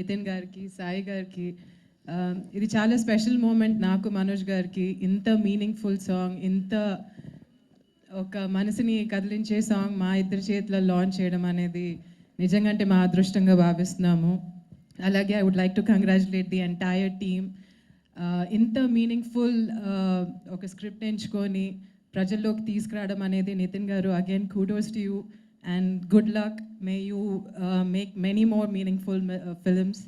నితిన్ గారికి సాయి గారికి. ఇది చాలా స్పెషల్ మూమెంట్ నాకు మనోజ్ గారికి. ఇంత మీనింగ్ఫుల్ సాంగ్ ఇంత ఒక మనసుని కదిలించే సాంగ్ మా ఇద్దరి చేతిలో లాంచ్ చేయడం అనేది నిజంగా అంటే మా అదృష్టంగా భావిస్తున్నాము. అలాగే I would like to congratulate the entire team ఇంత మీనింగ్ఫుల్ ఒక స్క్రిప్ట్ ఎంచుకొని ప్రజల్లోకి తీసుకురావడం అనేది Nithin garu. Again kudos to you and good luck may you make many more meaningful films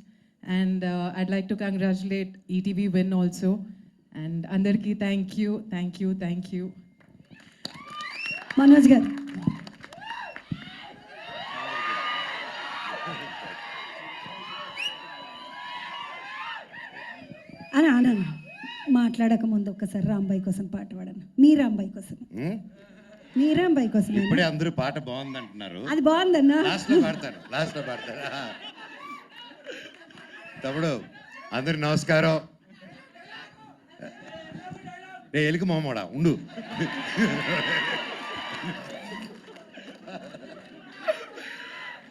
and I'd like to congratulate ETV Win also and అందరికీ thank you thank you thank you Manoj garu అని అనను మాట్లాడక ముందు ఒక్కసారి రాంబాయి కోసం పాట పాడను మీ రాంబాయి కోసం. ఉం? మీ రాంబాయి కోసం ఇప్పుడే అందరూ పాట బాగుంది అంటున్నారు అది బాగుందన్నా? లాస్ట్లో పాడతారు లాస్ట్లో పాడతారు. తమ్ముడు అందరు నమస్కారం. రే ఎలుక మొహమ్మడా ఉండు.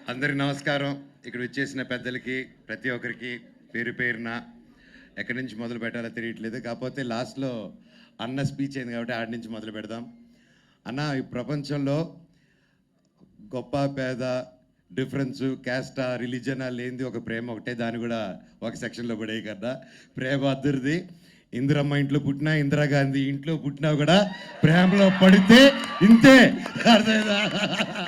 అందరికి నమస్కారం. ఇక్కడ వచ్చేసిన పెద్దలకి ప్రతి ఒక్కరికి పేరు పేరున ఎక్కడి నుంచి మొదలు పెట్టాలో తెలియట్లేదు. కాకపోతే లాస్ట్లో అన్న స్పీచ్ అయింది కాబట్టి ఆడి నుంచి మొదలు పెడదాం. అన్న ఈ ప్రపంచంలో గొప్ప పేద డిఫరెన్స్ క్యాస్టా రిలీజన్ లేనిది ఒక ప్రేమ ఒకటే. దాన్ని కూడా ఒక సెక్షన్లో పడేయి కదా ప్రేమ అద్దరిది. ఇందిరమ్మ ఇంట్లో పుట్టినా ఇందిరాగాంధీ ఇంట్లో పుట్టినా కూడా ప్రేమలో పడితే ఇంతే. అర్థమైందా?